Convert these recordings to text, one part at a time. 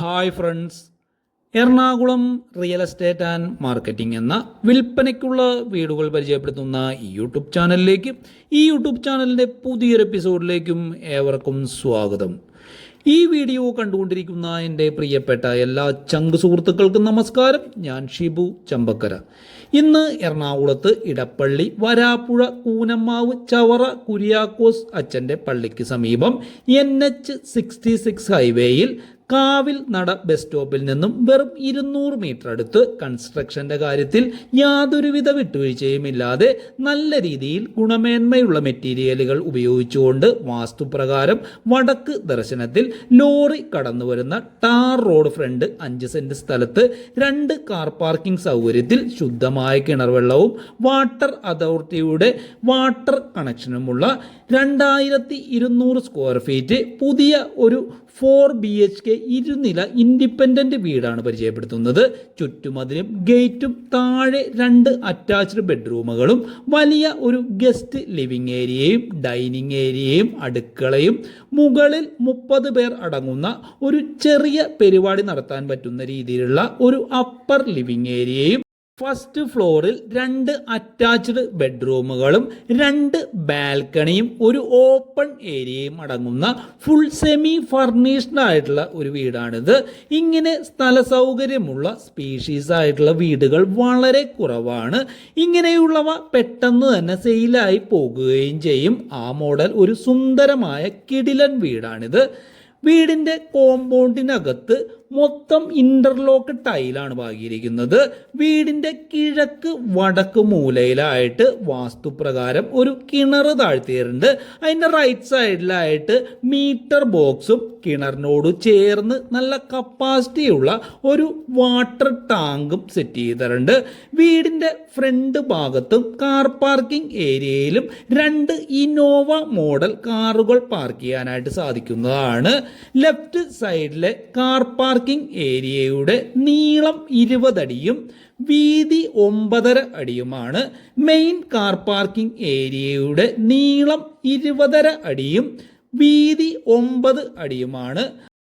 Hi friends Ernakulam real estate and marketing എന്ന വിൽപ്പനയ്ക്കുള്ള വീടുകൾ പരിചയപ്പെടുത്തുന്ന ഈ യൂട്യൂബ് ചാനലിലേക്കും ഈ യൂട്യൂബ് ചാനലിന്റെ പുതിയൊരു എപ്പിസോഡിലേക്കും ഏവർക്കും സ്വാഗതം. ഈ വീഡിയോ കണ്ടുകൊണ്ടിരിക്കുന്ന എന്റെ പ്രിയപ്പെട്ട എല്ലാ ചങ്ക് സുഹൃത്തുക്കൾക്കും നമസ്കാരം. ഞാൻ ഷിബു ചമ്പക്കര. ഇന്ന് എറണാകുളത്ത് ഇടപ്പള്ളി വരാപ്പുഴ കൂനമ്മാവ് ചവറ കുര്യാക്കോസ് അച്ഛന്റെ പള്ളിക്ക് സമീപം എൻ എച്ച് സിക്സ്റ്റി സിക്സ് ഹൈവേയിൽ കാവിൽ നട ബസ് സ്റ്റോപ്പിൽ നിന്നും വെറും ഇരുന്നൂറ് മീറ്റർ അടുത്ത് കൺസ്ട്രക്ഷന്റെ കാര്യത്തിൽ യാതൊരുവിധ വിട്ടുവീഴ്ചയുമില്ലാതെ നല്ല രീതിയിൽ ഗുണമേന്മയുള്ള മെറ്റീരിയലുകൾ ഉപയോഗിച്ചുകൊണ്ട് വാസ്തുപ്രകാരം വടക്ക് ദർശനത്തിൽ ലോറി കടന്നു വരുന്ന ടാർ റോഡ് ഫ്രണ്ട് അഞ്ച് സെന്റ് സ്ഥലത്ത് രണ്ട് കാർ പാർക്കിംഗ് സൗകര്യത്തിൽ ശുദ്ധമായ കിണർവെള്ളവും വാട്ടർ അതോറിറ്റിയുടെ വാട്ടർ കണക്ഷനുമുള്ള രണ്ടായിരത്തി ഇരുന്നൂറ് സ്ക്വയർ ഫീറ്റ് പുതിയ ഒരു ഫോർ ബി എച്ച് കെ ഇരുനില ഇൻഡിപെൻഡന്റ് വീടാണ് പരിചയപ്പെടുത്തുന്നത്. ചുറ്റുമതിലും ഗേറ്റും താഴെ രണ്ട് അറ്റാച്ച്ഡ് ബെഡ്റൂമുകളും വലിയ ഒരു ഗസ്റ്റ് ലിവിംഗ് ഏരിയയും ഡൈനിങ് ഏരിയയും അടുക്കളയും മുകളിൽ മുപ്പത് പേർ അടങ്ങുന്ന ഒരു ചെറിയ പരിപാടി നടത്താൻ പറ്റുന്ന രീതിയിലുള്ള ഒരു അപ്പർ ലിവിംഗ് ഏരിയയും ഫസ്റ്റ് ഫ്ലോറിൽ രണ്ട് അറ്റാച്ച്ഡ് ബെഡ്റൂമുകളും രണ്ട് ബാൽക്കണിയും ഒരു ഓപ്പൺ ഏരിയയും അടങ്ങുന്ന ഫുൾ സെമി ഫർണിഷ്ഡ് ആയിട്ടുള്ള ഒരു വീടാണിത്. ഇങ്ങനെ സ്ഥല സൗകര്യമുള്ള സ്പീഷീസ് ആയിട്ടുള്ള വീടുകൾ വളരെ കുറവാണ്. ഇങ്ങനെയുള്ളവ പെട്ടെന്ന് തന്നെ സെയിലായി പോകുകയും ചെയ്യും. ആ മോഡൽ ഒരു സുന്ദരമായ കിടിലൻ വീടാണിത്. വീടിന്റെ കോമ്പൗണ്ടിനകത്ത് മൊത്തം ഇന്റർലോക്ക് ടൈലാണ് പാകിയിരിക്കുന്നത് വീടിന്റെ കിഴക്ക് വടക്ക് മൂലയിലായിട്ട് വാസ്തുപ്രകാരം ഒരു കിണർ താഴ്ത്തിയിട്ടുണ്ട്. അതിന്റെ റൈറ്റ് സൈഡിലായിട്ട് മീറ്റർ ബോക്സും കിണറിനോട് ചേർന്ന് നല്ല കപ്പാസിറ്റിയുള്ള ഒരു വാട്ടർ ടാങ്കും സെറ്റ് ചെയ്തിട്ടുണ്ട്. വീടിന്റെ ഫ്രണ്ട് ഭാഗത്തും കാർ പാർക്കിംഗ് ഏരിയയിലും രണ്ട് ഇന്നോവ മോഡൽ കാറുകൾ പാർക്ക് ചെയ്യാനായിട്ട് സാധിക്കുന്നതാണ്. ലെഫ്റ്റ് സൈഡിലെ കാർ പാർക്കിംഗ് ഏരിയയുടെ നീളം ഇരുപതടിയും വീതി ഒമ്പതര അടിയുമാണ്. മെയിൻ കാർ പാർക്കിംഗ് ഏരിയയുടെ നീളം ഇരുപതര അടിയും വീതി ഒമ്പത് അടിയുമാണ്.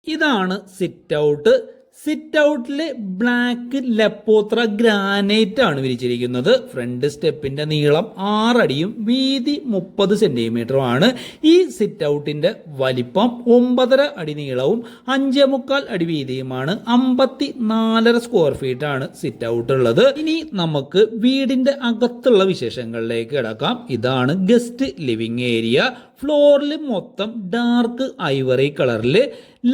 ഇതാണ് സിറ്റ് ഔട്ട് സിറ്റ് ഔട്ടിലെ ബ്ലാക്ക് ലെപ്പോത്ര ഗ്രാനൈറ്റ് ആണ് വിരിച്ചിരിക്കുന്നത്. ഫ്രണ്ട് സ്റ്റെപ്പിന്റെ നീളം ആറടിയും വീതി മുപ്പത് സെന്റിമീറ്ററും ആണ്. ഈ സിറ്റ് ഔട്ടിന്റെ വലിപ്പം ഒമ്പതര അടി നീളവും അഞ്ചേ മുക്കാൽ അടി വീതിയുമാണ് അമ്പത്തി നാലര സ്ക്വയർ ഫീറ്റ് ആണ് സിറ്റ് ഔട്ട് ഉള്ളത്. ഇനി നമുക്ക് വീടിന്റെ അകത്തുള്ള വിശേഷങ്ങളിലേക്ക് കിടക്കാം. ഇതാണ് ഗസ്റ്റ് ലിവിംഗ് ഏരിയ ഫ്ലോറിൽ മൊത്തം ഡാർക്ക് ഐവറി കളറിൽ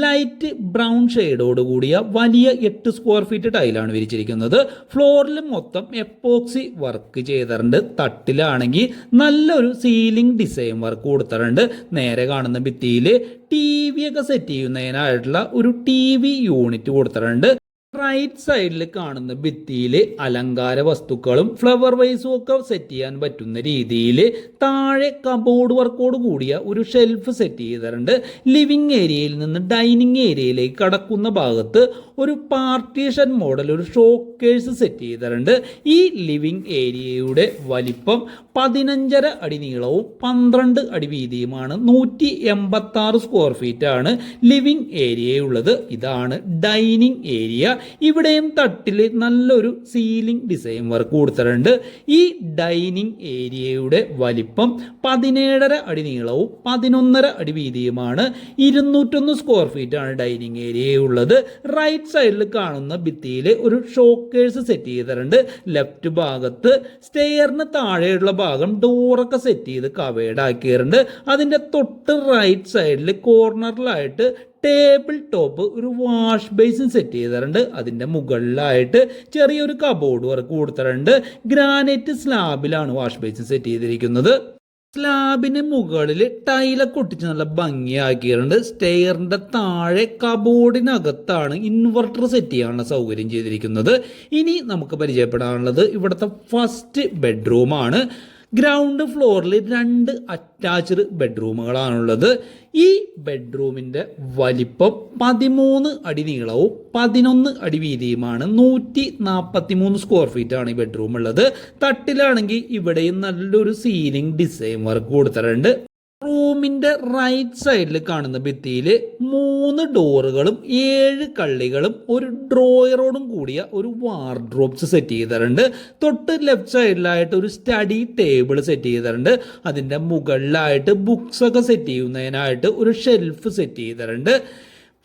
ലൈറ്റ് ബ്രൗൺ ഷെയ്ഡോട് കൂടിയ വലിയ എട്ട് സ്ക്വയർ ഫീറ്റ് ടൈലാണ് വിരിച്ചിരിക്കുന്നത്. ഫ്ലോറിൽ മൊത്തം എപ്പോക്സി വർക്ക് ചെയ്തിട്ടുണ്ട്. തട്ടിലാണെങ്കിൽ നല്ലൊരു സീലിംഗ് ഡിസൈൻ വർക്ക് കൊടുത്തിട്ടുണ്ട്. നേരെ കാണുന്ന ഭിത്തിയിൽ ടി വി ഒക്കെ സെറ്റ് ചെയ്യുന്നതിനായിട്ടുള്ള ഒരു ടി വി യൂണിറ്റ് കൊടുത്തിട്ടുണ്ട്. റൈറ്റ് സൈഡിൽ കാണുന്ന ഭിത്തിയിൽ അലങ്കാര വസ്തുക്കളും ഫ്ലവർ വൈസും ഒക്കെ സെറ്റ് ചെയ്യാൻ പറ്റുന്ന രീതിയിൽ താഴെ കബോർഡ് വർക്കോട് കൂടിയ ഒരു ഷെൽഫ് സെറ്റ് ചെയ്തിട്ടുണ്ട്. ലിവിങ് ഏരിയയിൽ നിന്ന് ഡൈനിങ് ഏരിയയിലേക്ക് കടക്കുന്ന ഭാഗത്ത് ഒരു പാർട്ടീഷൻ മോഡൽ ഒരു ഷോക്കേഴ്സ് സെറ്റ് ചെയ്തിട്ടുണ്ട്. ഈ ലിവിങ് ഏരിയയുടെ വലിപ്പം പതിനഞ്ചര അടി നീളവും പന്ത്രണ്ട് അടി വീതിയുമാണ്. നൂറ്റി എൺപത്തി സ്ക്വയർ ഫീറ്റ് ആണ് ലിവിംഗ് ഏരിയയുള്ളത് ഇതാണ് ഡൈനിങ് ഏരിയ ഇവിടെയും തട്ടിൽ നല്ലൊരു സീലിംഗ് ഡിസൈൻ വർക്ക് കൊടുത്തിട്ടുണ്ട്. ഈ ഡൈനിങ് ഏരിയയുടെ വലിപ്പം പതിനേഴര അടി നീളവും പതിനൊന്നര അടി വീതിയുമാണ്. ഇരുന്നൂറ്റൊന്ന് സ്ക്വയർ ഫീറ്റ് ആണ് ഡൈനിങ് ഏരിയയുള്ളത് റൈറ്റ് സൈഡിൽ കാണുന്ന ഭിത്തിയിൽ ഒരു ഷോക്കേഴ്സ് സെറ്റ് ചെയ്തിട്ടുണ്ട്. ലെഫ്റ്റ് ഭാഗത്ത് സ്റ്റെയറിന് താഴെയുള്ള ഭാഗം ഡോറൊക്കെ സെറ്റ് ചെയ്ത് കവേഡ് ആക്കിയിട്ടുണ്ട്. അതിന്റെ തൊട്ട് റൈറ്റ് സൈഡിൽ കോർണറിലായിട്ട് ടേബിൾ ടോപ്പ് ഒരു വാഷ് ബേസിൻ സെറ്റ് ചെയ്തിട്ടുണ്ട്. അതിന്റെ മുകളിലായിട്ട് ചെറിയൊരു കബോർഡ് വർക്ക് കൊടുത്തിട്ടുണ്ട്. ഗ്രാനൈറ്റ് സ്ലാബിലാണ് വാഷ് ബേസിൻ സെറ്റ് ചെയ്തിരിക്കുന്നത്. സ്ലാബിന് മുകളിൽ ടൈലൊക്കെ ഒട്ടിച്ച് നല്ല ഭംഗിയാക്കിയിട്ടുണ്ട്. സ്റ്റെയറിന്റെ താഴെ കബോർഡിനകത്താണ് ഇൻവെർട്ടർ സെറ്റ് ചെയ്യാനുള്ള സൗകര്യം ചെയ്തിരിക്കുന്നത്. ഇനി നമുക്ക് പരിചയപ്പെടാനുള്ളത് ഇവിടുത്തെ ഫസ്റ്റ് ബെഡ്റൂമാണ് ഗ്രൗണ്ട് ഫ്ലോറിൽ രണ്ട് അറ്റാച്ച്ഡ് ബെഡ്റൂമുകളാണുള്ളത്. ഈ ബെഡ്റൂമിന്റെ വലിപ്പം പതിമൂന്ന് അടി നീളവും പതിനൊന്ന് അടി വീതിയുമാണ്. നൂറ്റി നാൽപ്പത്തി മൂന്ന് സ്ക്വയർ ഫീറ്റ് ആണ് ഈ ബെഡ്റൂം ഉള്ളത് തട്ടിലാണെങ്കിൽ ഇവിടെയും നല്ലൊരു സീലിംഗ് ഡിസൈൻ വർക്ക് കൊടുത്തിട്ടുണ്ട്. റൂമിന്റെ റൈറ്റ് സൈഡിൽ കാണുന്ന ഭിത്തിയിൽ മൂന്ന് ഡോറുകളും ഏഴ് കള്ളികളും ഒരു ഡ്രോയറോടും കൂടിയ ഒരു വാർഡ്രോബ്സ് സെറ്റ് ചെയ്തിട്ടുണ്ട്. തൊട്ട് ലെഫ്റ്റ് സൈഡിലായിട്ട് ഒരു സ്റ്റഡി ടേബിൾ സെറ്റ് ചെയ്തിട്ടുണ്ട്. അതിന്റെ മുകളിലായിട്ട് ബുക്സ് ഒക്കെ സെറ്റ് ചെയ്യുന്നതിനായിട്ട് ഒരു ഷെൽഫ് സെറ്റ് ചെയ്തിട്ടുണ്ട്.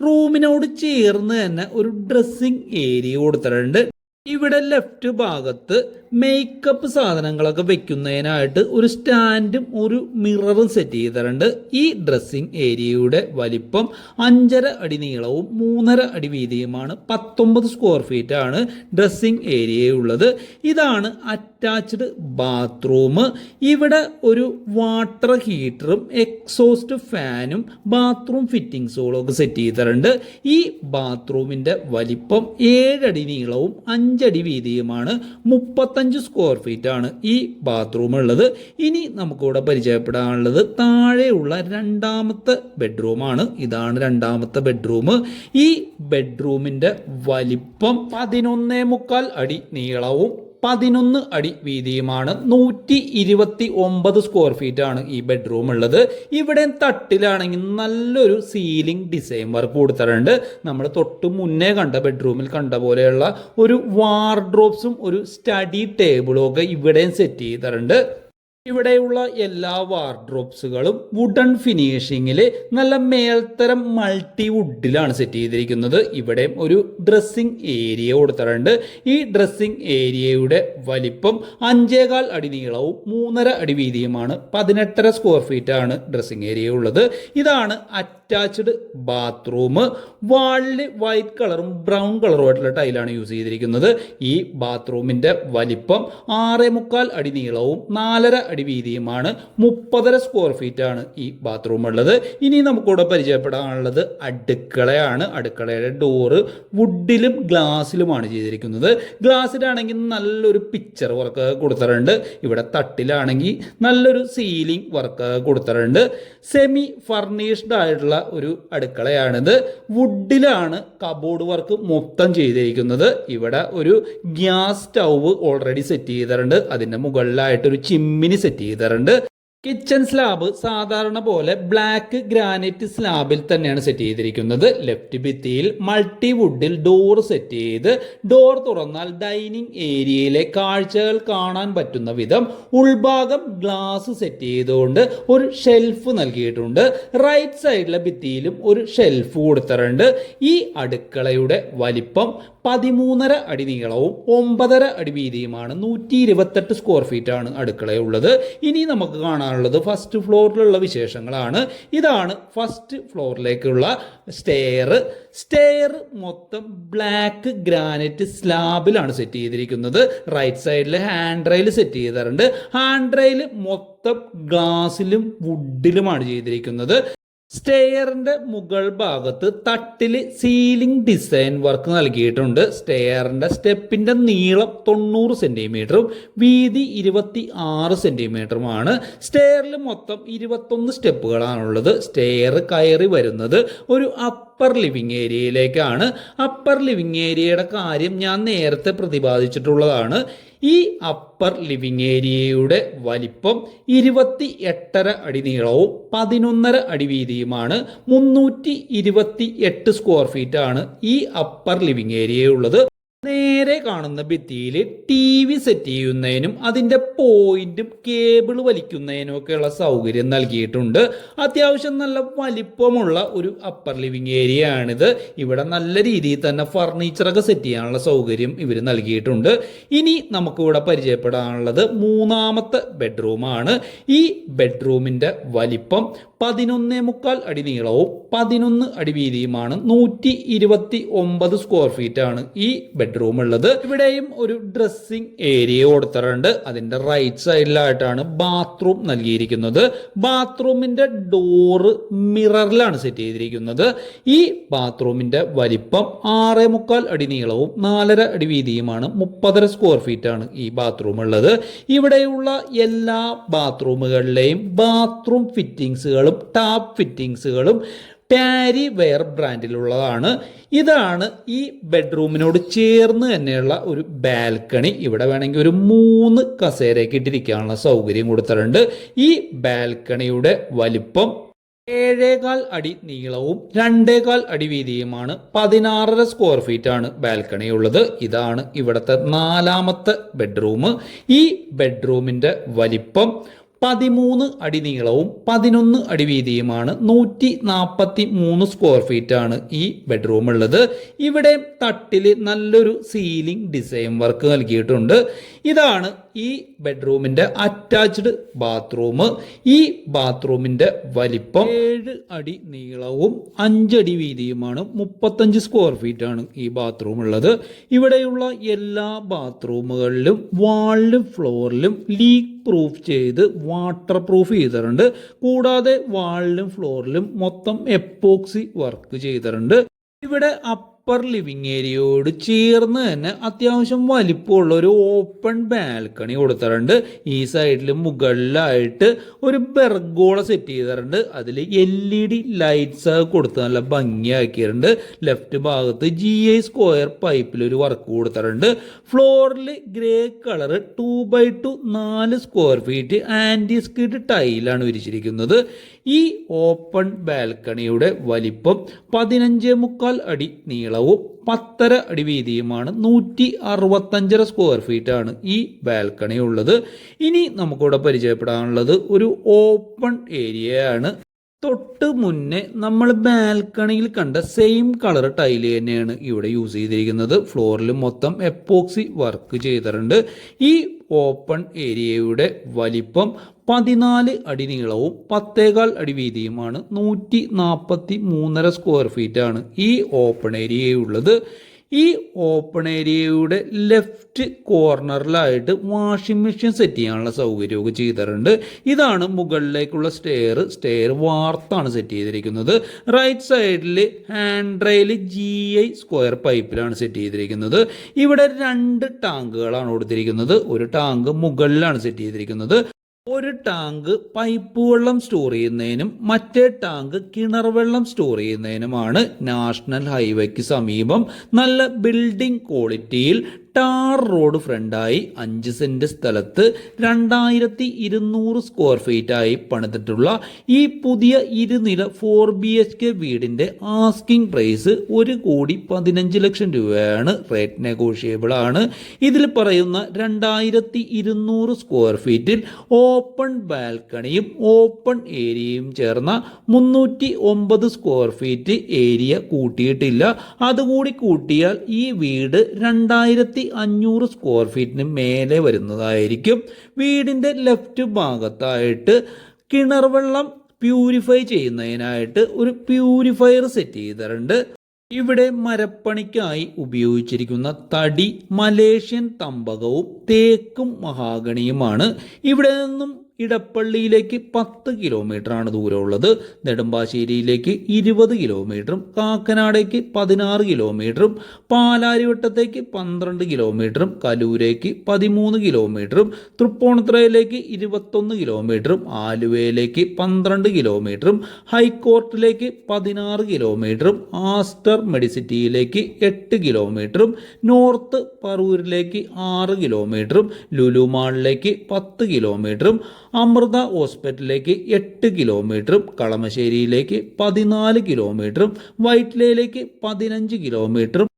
റൂമിനോട് ചേർന്ന് തന്നെ ഒരു ഡ്രസ്സിംഗ് ഏരിയ കൊടുത്തിട്ടുണ്ട്. ഇവിടെ ലെഫ്റ്റ് ഭാഗത്ത് മേക്കപ്പ് സാധനങ്ങളൊക്കെ വെക്കുന്നതിനായിട്ട് ഒരു സ്റ്റാൻഡും ഒരു മിററും സെറ്റ് ചെയ്തിട്ടുണ്ട്. ഈ ഡ്രസ്സിംഗ് ഏരിയയുടെ വലിപ്പം അഞ്ചര അടി നീളവും മൂന്നര അടി വീതിയുമാണ്. പത്തൊമ്പത് സ്ക്വയർ ഫീറ്റ് ആണ് ഡ്രസ്സിംഗ് ഏരിയയുള്ളത് ഇതാണ് അറ്റാച്ച്ഡ് ബാത്റൂം ഇവിടെ ഒരു വാട്ടർ ഹീറ്ററും എക്സോസ്റ്റ് ഫാനും ബാത്റൂം ഫിറ്റിംഗ്സുകളും ഒക്കെ സെറ്റ് ചെയ്തിട്ടുണ്ട്. ഈ ബാത്റൂമിന്റെ വലിപ്പം ഏഴടി നീളവും അഞ്ചടി വീതിയുമാണ്. മുപ്പത്തഞ്ച് സ്ക്വയർ ആണ് ഈ ബാത്റൂം ഉള്ളത്. ഇനി നമുക്കിവിടെ പരിചയപ്പെടാനുള്ളത് താഴെയുള്ള രണ്ടാമത്തെ ബെഡ്റൂമാണ് ഇതാണ് രണ്ടാമത്തെ ബെഡ്റൂം ഈ ബെഡ്റൂമിന്റെ വലിപ്പം പതിനൊന്നേ മുക്കാൽ അടി നീളവും പതിനൊന്ന് അടി വീതിയുമാണ്. നൂറ്റി ഇരുപത്തി ഒമ്പത് സ്ക്വയർ ഫീറ്റ് ആണ് ഈ ബെഡ്റൂം ഉള്ളത്. ഇവിടെ തട്ടിലാണെങ്കിൽ നല്ലൊരു സീലിംഗ് ഡിസൈൻ വർക്ക് കൊടുത്തിട്ടുണ്ട്. നമ്മൾ തൊട്ട് മുന്നേ കണ്ട ബെഡ്റൂമിൽ കണ്ട പോലെയുള്ള ഒരു വാർഡ്രോബ്സും ഒരു സ്റ്റഡി ടേബിളും ഒക്കെ ഇവിടെയും സെറ്റ് ചെയ്തിട്ടുണ്ട്. ഇവിടെയുള്ള എല്ലാ വാർഡ്രോബ്സുകളും വുഡൺ ഫിനിഷിങ്ങിൽ നല്ല മേൽത്തരം മൾട്ടി വുഡിലാണ് സെറ്റ് ചെയ്തിരിക്കുന്നത്. ഇവിടെ ഒരു ഡ്രസ്സിംഗ് ഏരിയ കൊടുത്തിട്ടുണ്ട്. ഈ ഡ്രസ്സിംഗ് ഏരിയയുടെ വലിപ്പം അഞ്ചേകാൽ അടി നീളവും മൂന്നര അടി വീതിയുമാണ്. പതിനെട്ടര സ്ക്വയർ ഫീറ്റ് ആണ് ഡ്രസ്സിംഗ് ഏരിയ ഉള്ളത്. ഇതാണ് അറ്റാച്ച്ഡ് ബാത്റൂം വാളിൽ വൈറ്റ് കളറും ബ്രൗൺ കളറുമായിട്ടുള്ള ടൈലാണ് യൂസ് ചെയ്തിരിക്കുന്നത്. ഈ ബാത്റൂമിന്റെ വലിപ്പം ആറേ മുക്കാൽ അടി നീളവും നാലര അടി വീതിയുമാണ്. മുപ്പതര സ്ക്വയർ ഫീറ്റ് ആണ് ഈ ബാത്റൂം ഉള്ളത്. ഇനി നമുക്കിവിടെ പരിചയപ്പെടാനുള്ളത് അടുക്കളയാണ്. അടുക്കളയുടെ ഡോറ് വുഡിലും ഗ്ലാസ്സിലുമാണ് ചെയ്തിരിക്കുന്നത്. ഗ്ലാസ്സിലാണെങ്കിൽ നല്ലൊരു പിക്ചർ വർക്ക് കൊടുത്തിട്ടുണ്ട്. ഇവിടെ തട്ടിലാണെങ്കിൽ നല്ലൊരു സീലിംഗ് വർക്ക് കൊടുത്തിട്ടുണ്ട്. സെമി ഫർണിഷ്ഡ് ആയിട്ടുള്ള ഒരു അടുക്കളയാണിത്. വുഡിലാണ് കബോർഡ് വർക്ക് മൊത്തം ചെയ്തിരിക്കുന്നത്. ഇവിടെ ഒരു ഗ്യാസ് സ്റ്റൗവ് ഓൾറെഡി സെറ്റ് ചെയ്തിട്ടുണ്ട്. അതിന്റെ മുകളിലായിട്ട് ഒരു ചിമ്മിനി സെറ്റ് ചെയ്തിട്ടുണ്ട്. കിച്ചൺ സ്ലാബ് സാധാരണ പോലെ ബ്ലാക്ക് ഗ്രാനൈറ്റ് സ്ലാബിൽ തന്നെയാണ് സെറ്റ് ചെയ്തിരിക്കുന്നത്. ലെഫ്റ്റ് ഭിത്തിയിൽ മൾട്ടി വുഡിൽ ഡോർ സെറ്റ് ചെയ്ത് ഡോർ തുറന്നാൽ ഡൈനിങ് ഏരിയയിലെ കാഴ്ചകൾ കാണാൻ പറ്റുന്ന വിധം ഉൾഭാഗം ഗ്ലാസ് സെറ്റ് ചെയ്തുകൊണ്ട് ഒരു ഷെൽഫ് നൽകിയിട്ടുണ്ട്. റൈറ്റ് സൈഡിലെ ഭിത്തിയിലും ഒരു ഷെൽഫ് കൊടുത്തിട്ടുണ്ട്. ഈ അടുക്കളയുടെ വലിപ്പം പതിമൂന്നര അടി നീളവും ഒമ്പതര അടി വീതിയുമാണ് നൂറ്റി ഇരുപത്തെട്ട് സ്ക്വയർ ഫീറ്റ് ആണ് അടുക്കളയുള്ളത് ഇനി നമുക്ക് കാണാനുള്ളത് ഫസ്റ്റ് ഫ്ലോറിലുള്ള വിശേഷങ്ങളാണ്. ഇതാണ് ഫസ്റ്റ് ഫ്ലോറിലേക്കുള്ള സ്റ്റെയർ സ്റ്റെയർ മൊത്തം ബ്ലാക്ക് ഗ്രാനൈറ്റ് സ്ലാബിലാണ് സെറ്റ് ചെയ്തിരിക്കുന്നത്. റൈറ്റ് സൈഡിൽ ഹാൻഡ് റെയിൽ സെറ്റ് ചെയ്തിട്ടുണ്ട്. ഹാൻഡ് റെയിൽ മൊത്തം ഗ്ലാസിലും വുഡിലുമാണ് ചെയ്തിരിക്കുന്നത്. സ്റ്റെയറിന്റെ മുകൾ ഭാഗത്ത് തട്ടിൽ സീലിംഗ് ഡിസൈൻ വർക്ക് നൽകിയിട്ടുണ്ട്. സ്റ്റെയറിന്റെ സ്റ്റെപ്പിന്റെ നീളം തൊണ്ണൂറ് സെന്റിമീറ്ററും വീതി ഇരുപത്തി ആറ് സെന്റിമീറ്ററുമാണ് സ്റ്റെയറിൽ മൊത്തം ഇരുപത്തൊന്ന് സ്റ്റെപ്പുകളാണുള്ളത്. സ്റ്റെയർ കയറി വരുന്നത് ഒരു അപ്പർ ലിവിങ് ഏരിയയിലേക്കാണ് അപ്പർ ലിവിങ് ഏരിയയുടെ കാര്യം ഞാൻ നേരത്തെ പ്രതിപാദിച്ചിട്ടുള്ളതാണ്. ഈ അപ്പർ ലിവിങ് ഏരിയയുടെ വലിപ്പം ഇരുപത്തി എട്ടര അടി നീളവും പതിനൊന്നര അടി വീതിയുമാണ്. മുന്നൂറ്റി ഇരുപത്തി എട്ട് സ്ക്വയർ ഫീറ്റ് ആണ് ഈ അപ്പർ ലിവിങ് ഏരിയ ഉള്ളത്. നേരെ കാണുന്ന ഭിത്തിയിൽ ടി വി സെറ്റ് ചെയ്യുന്നതിനും അതിന്റെ പോയിന്റും കേബിൾ വലിക്കുന്നതിനും ഒക്കെയുള്ള സൗകര്യം നൽകിയിട്ടുണ്ട്. അത്യാവശ്യം നല്ല വലിപ്പമുള്ള ഒരു അപ്പർ ലിവിങ് ഏരിയ ആണിത്. ഇവിടെ നല്ല രീതിയിൽ തന്നെ ഫർണിച്ചറൊക്കെ സെറ്റ് ചെയ്യാനുള്ള സൗകര്യം ഇവർ നൽകിയിട്ടുണ്ട്. ഇനി നമുക്കിവിടെ പരിചയപ്പെടാനുള്ളത് മൂന്നാമത്തെ ബെഡ്റൂമാണ് ഈ ബെഡ്റൂമിന്റെ വലിപ്പം പതിനൊന്നേ മുക്കാൽ അടി നീളവും പതിനൊന്ന് അടി വീതിയുമാണ് നൂറ്റി ഇരുപത്തി ഒമ്പത് സ്ക്വയർ ഫീറ്റ് ആണ് ഈ ബെഡ്റൂം ഉള്ളത്. ഇവിടെയും ഒരു ഡ്രസ്സിംഗ് ഏരിയ കൊടുത്തിട്ടുണ്ട്. അതിന്റെ റൈറ്റ് സൈഡിലായിട്ടാണ് ബാത്റൂം നൽകിയിരിക്കുന്നത്. ബാത്റൂമിന്റെ ഡോറ് മിററിലാണ് സെറ്റ് ചെയ്തിരിക്കുന്നത്. ഈ ബാത്റൂമിന്റെ വലിപ്പം ആറേ മുക്കാൽ അടി നീളവും നാലര അടി വീതിയുമാണ് മുപ്പതര സ്ക്വയർ ഫീറ്റ് ആണ് ഈ ബാത്റൂം ഉള്ളത്. ഇവിടെയുള്ള എല്ലാ ബാത്റൂമുകളിലെയും ബാത്റൂം ഫിറ്റിങ്സുകളും ടാപ്പ് ഫിറ്റിങ്സുകളും ടാരി വെയർ ബ്രാൻഡിലുള്ളതാണ് ഇതാണ് ഈ ബെഡ്റൂമിനോട് ചേർന്ന് തന്നെയുള്ള ഒരു ബാൽക്കണി ഇവിടെ വേണമെങ്കിൽ ഒരു മൂന്ന് കസേരയ്ക്ക് ഇട്ടിരിക്കാനുള്ള സൗകര്യം കൊടുത്തിട്ടുണ്ട്. ഈ ബാൽക്കണിയുടെ വലിപ്പം ഏഴേകാൽ അടി നീളവും രണ്ടേകാൽ അടി വീതിയുമാണ്. പതിനാറര സ്ക്വയർ ഫീറ്റ് ആണ് ബാൽക്കണി ഉള്ളത് ഇതാണ് ഇവിടുത്തെ നാലാമത്തെ ബെഡ്റൂം ഈ ബെഡ്റൂമിന്റെ വലിപ്പം പതിമൂന്ന് അടി നീളവും പതിനൊന്ന് അടി വീതിയുമാണ് നൂറ്റി നാൽപ്പത്തി മൂന്ന് സ്ക്വയർ ഫീറ്റ് ആണ് ഈ ബെഡ്റൂം ഉള്ളത്. ഇവിടെ തട്ടിൽ നല്ലൊരു സീലിംഗ് ഡിസൈൻ വർക്ക് നൽകിയിട്ടുണ്ട്. ഇതാണ് ഈ ബെഡ്റൂമിന്റെ അറ്റാച്ച്ഡ് ബാത്റൂം ഈ ബാത്റൂമിന്റെ വലിപ്പം ഏഴ് അടി നീളവും അഞ്ചടി വീതിയുമാണ്. മുപ്പത്തഞ്ച് സ്ക്വയർ ഫീറ്റ് ആണ് ഈ ബാത്റൂം ഉള്ളത്. ഇവിടെയുള്ള എല്ലാ ബാത്റൂമുകളിലും വാളിലും ഫ്ലോറിലും ലീക്ക് പ്രൂഫ് ചെയ്ത് വാട്ടർ പ്രൂഫ് ചെയ്തിട്ടുണ്ട്. കൂടാതെ വാളിലും ഫ്ലോറിലും മൊത്തം എപ്പോക്സി വർക്ക് ചെയ്തിട്ടുണ്ട്. ഇവിടെ അപ്പർ ലിവിങ് ഏരിയയോട് ചേർന്ന് തന്നെ അത്യാവശ്യം വലിപ്പമുള്ള ഒരു ഓപ്പൺ ബാൽക്കണി കൊടുത്തിട്ടുണ്ട്. ഈ സൈഡിൽ മുകളിലായിട്ട് ഒരു ബെർഗോള സെറ്റ് ചെയ്തിട്ടുണ്ട്. അതിൽ എൽ ഇ ഡി ലൈറ്റ്സ് കൊടുത്ത് നല്ല ഭംഗിയാക്കിയിട്ടുണ്ട്. ലെഫ്റ്റ് ഭാഗത്ത് ജി ഐ സ്ക്വയർ പൈപ്പിൽ ഒരു വർക്ക് കൊടുത്തിട്ടുണ്ട്. ഫ്ലോറിൽ grey colour two by two നാല് സ്ക്വയർ ഫീറ്റ് ആന്റി സ്കിഡ് ടൈലാണ് വിരിച്ചിരിക്കുന്നത്. ഈ ഓപ്പൺ ബാൽക്കണിയുടെ വലിപ്പം പതിനഞ്ച് മുക്കാൽ അടി നീളവും പത്തര അടി വീതിയുമാണ് നൂറ്റി അറുപത്തഞ്ചര സ്ക്വയർ ഫീറ്റ് ആണ് ഈ ബാൽക്കണി ഉള്ളത്. ഇനി നമുക്കിവിടെ പരിചയപ്പെടാനുള്ളത് ഒരു ഓപ്പൺ ഏരിയയാണ് തൊട്ട് മുന്നേ നമ്മൾ ബാൽക്കണിയിൽ കണ്ട സെയിം കളർ ടൈൽ തന്നെയാണ് ഇവിടെ യൂസ് ചെയ്തിരിക്കുന്നത്. ഫ്ലോറിൽ മൊത്തം എപ്പോക്സി വർക്ക് ചെയ്തിട്ടുണ്ട്. ഈ ഓപ്പൺ ഏരിയയുടെ വലിപ്പം പതിനാല് അടി നീളവും പത്തേകാൽ അടി വീതിയുമാണ് നൂറ്റി നാൽപ്പത്തി മൂന്നര സ്ക്വയർ ഫീറ്റാണ് ഈ ഓപ്പൺ ഏരിയയുള്ളത് ഈ ഓപ്പൺ ഏരിയയുടെ ലെഫ്റ്റ് കോർണറിലായിട്ട് വാഷിംഗ് മെഷീൻ സെറ്റ് ചെയ്യാനുള്ള സൗകര്യമൊക്കെ ചെയ്തിട്ടുണ്ട്. ഇതാണ് മുകളിലേക്കുള്ള സ്റ്റെയർ സ്റ്റെയർ വാർത്താണ് സെറ്റ് ചെയ്തിരിക്കുന്നത്. റൈറ്റ് സൈഡിൽ hand rail G I square പൈപ്പിലാണ് set ചെയ്തിരിക്കുന്നത്. ഇവിടെ രണ്ട് ടാങ്കുകളാണ് കൊടുത്തിരിക്കുന്നത്. ഒരു ടാങ്ക് മുകളിലാണ് സെറ്റ് ചെയ്തിരിക്കുന്നത്. ഒരു ടാങ്ക് പൈപ്പ് വെള്ളം സ്റ്റോർ ചെയ്യുന്നതിനും മറ്റേ ടാങ്ക് കിണർ വെള്ളം സ്റ്റോർ ചെയ്യുന്നതിനുമാണ് നാഷണൽ ഹൈവേക്ക് സമീപം നല്ല ബിൽഡിംഗ് ക്വാളിറ്റിയിൽ ടാർ റോഡ് ഫ്രണ്ടായി അഞ്ച് സെന്റ് സ്ഥലത്ത് രണ്ടായിരത്തി ഇരുന്നൂറ് സ്ക്വയർ ഫീറ്റ് ആയി പണിതിട്ടുള്ള ഈ പുതിയ ഇരുനില ഫോർ ബി എച്ച് കെ വീടിന്റെ ആസ്കിംഗ് പ്രൈസ് ഒരു കോടി പതിനഞ്ച് ലക്ഷം രൂപയാണ് റേറ്റ് നെഗോഷിയബിൾ ആണ്. ഇതിൽ പറയുന്ന രണ്ടായിരത്തി ഇരുന്നൂറ് സ്ക്വയർ ഫീറ്റിൽ ഓപ്പൺ ബാൽക്കണിയും ഓപ്പൺ ഏരിയയും ചേർന്ന മുന്നൂറ്റി ഒമ്പത് സ്ക്വയർ ഫീറ്റ് ഏരിയ കൂട്ടിയിട്ടില്ല. അതുകൂടി കൂട്ടിയാൽ ഈ വീട് രണ്ടായിരത്തി അഞ്ഞൂറ് സ്ക്വയർ ഫീറ്റിന് മേലെ വരുന്നതായിരിക്കും. വീടിന്റെ ലെഫ്റ്റ് ഭാഗത്തായിട്ട് കിണർ വെള്ളം പ്യൂരിഫൈ ചെയ്യുന്നതിനായിട്ട് ഒരു പ്യൂരിഫയർ സെറ്റ് ചെയ്തിട്ടുണ്ട്. ഇവിടെ മരപ്പണിക്കായി ഉപയോഗിച്ചിരിക്കുന്ന തടി മലേഷ്യൻ തമ്പകവും തേക്കും മഹാഗണിയുമാണ്. ഇവിടെ നിന്നും ഇടപ്പള്ളിയിലേക്ക് പത്ത് കിലോമീറ്ററാണ് ദൂരമുള്ളത്. നെടുമ്പാശ്ശേരിയിലേക്ക് ഇരുപത് കിലോമീറ്ററും കാക്കനാടേക്ക് പതിനാറ് കിലോമീറ്ററും പാലാരിവട്ടത്തേക്ക് പന്ത്രണ്ട് കിലോമീറ്ററും കലൂരേക്ക് പതിമൂന്ന് കിലോമീറ്ററും തൃപ്പൂണിത്തുറയിലേക്ക് ഇരുപത്തൊന്ന് കിലോമീറ്ററും ആലുവയിലേക്ക് പന്ത്രണ്ട് കിലോമീറ്ററും ഹൈക്കോർട്ടിലേക്ക് പതിനാറ് കിലോമീറ്ററും ആസ്റ്റർ മെഡിസിറ്റിയിലേക്ക് എട്ട് കിലോമീറ്ററും നോർത്ത് പറൂരിലേക്ക് ആറ് കിലോമീറ്ററും ലുലുമാളിലേക്ക് പത്ത് കിലോമീറ്ററും അമൃത ഹോസ്പിറ്റലിലേക്ക് എട്ട് കിലോമീറ്ററും കളമശ്ശേരിയിലേക്ക് പതിനാല് കിലോമീറ്ററും വൈറ്റ്ലയിലേക്ക് പതിനഞ്ച് കിലോമീറ്ററും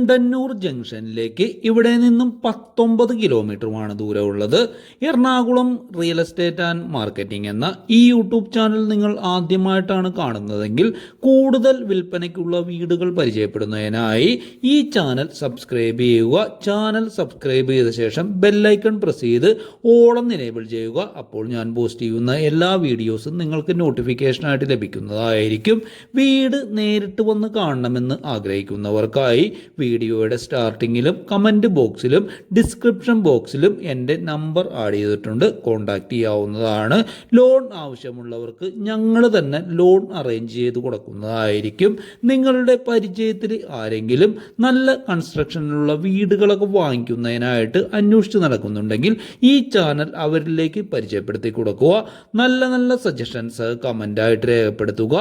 കുണ്ടന്നൂർ ജംഗ്ഷനിലേക്ക് ഇവിടെ നിന്നും പത്തൊമ്പത് കിലോമീറ്ററുമാണ് ദൂരമുള്ളത്. Ernakulam real estate and marketing എന്ന ഈ യൂട്യൂബ് ചാനൽ നിങ്ങൾ ആദ്യമായിട്ടാണ് കാണുന്നതെങ്കിൽ കൂടുതൽ വിൽപ്പനയ്ക്കുള്ള വീടുകൾ പരിചയപ്പെടുന്നതിനായി ഈ ചാനൽ സബ്സ്ക്രൈബ് ചെയ്യുക. ചാനൽ സബ്സ്ക്രൈബ് ചെയ്ത ശേഷം ബെല്ലൈക്കൺ പ്രസ് ചെയ്ത് ഓളം എനേബിൾ ചെയ്യുക. അപ്പോൾ ഞാൻ പോസ്റ്റ് ചെയ്യുന്ന എല്ലാ വീഡിയോസും നിങ്ങൾക്ക് നോട്ടിഫിക്കേഷനായിട്ട് ലഭിക്കുന്നതായിരിക്കും. വീട് നേരിട്ട് വന്ന് കാണണമെന്ന് ആഗ്രഹിക്കുന്നവർക്കായി വീഡിയോയുടെ സ്റ്റാർട്ടിങ്ങിലും കമന്റ് ബോക്സിലും ഡിസ്ക്രിപ്ഷൻ ബോക്സിലും എന്റെ നമ്പർ ആഡ് ചെയ്തിട്ടുണ്ട്. കോൺടാക്റ്റ് ചെയ്യാവുന്നതാണ്. ലോൺ ആവശ്യമുള്ളവർക്ക് ഞങ്ങൾ തന്നെ ലോൺ അറേഞ്ച് ചെയ്ത് കൊടുക്കുന്നതായിരിക്കും. നിങ്ങളുടെ പരിചയത്തിൽ ആരെങ്കിലും നല്ല കൺസ്ട്രക്ഷനിലുള്ള വീടുകളൊക്കെ വാങ്ങിക്കുന്നതിനായിട്ട് അന്വേഷിച്ച് നടക്കുന്നുണ്ടെങ്കിൽ ഈ ചാനൽ അവരിലേക്ക് പരിചയപ്പെടുത്തി കൊടുക്കുക. നല്ല നല്ല സജഷൻസ് കമന്റായിട്ട് രേഖപ്പെടുത്തുക.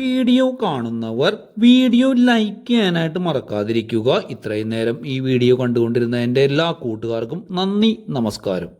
വീഡിയോ കാണുന്നവർ വീഡിയോ ലൈക്ക് ചെയ്യാനായിട്ട് മറക്കാതിരിക്കുക. ഇത്രയും നേരം ഈ വീഡിയോ കണ്ടുകൊണ്ടിരുന്ന എന്റെ എല്ലാ കൂട്ടുകാർക്കും നന്ദി നമസ്കാരം.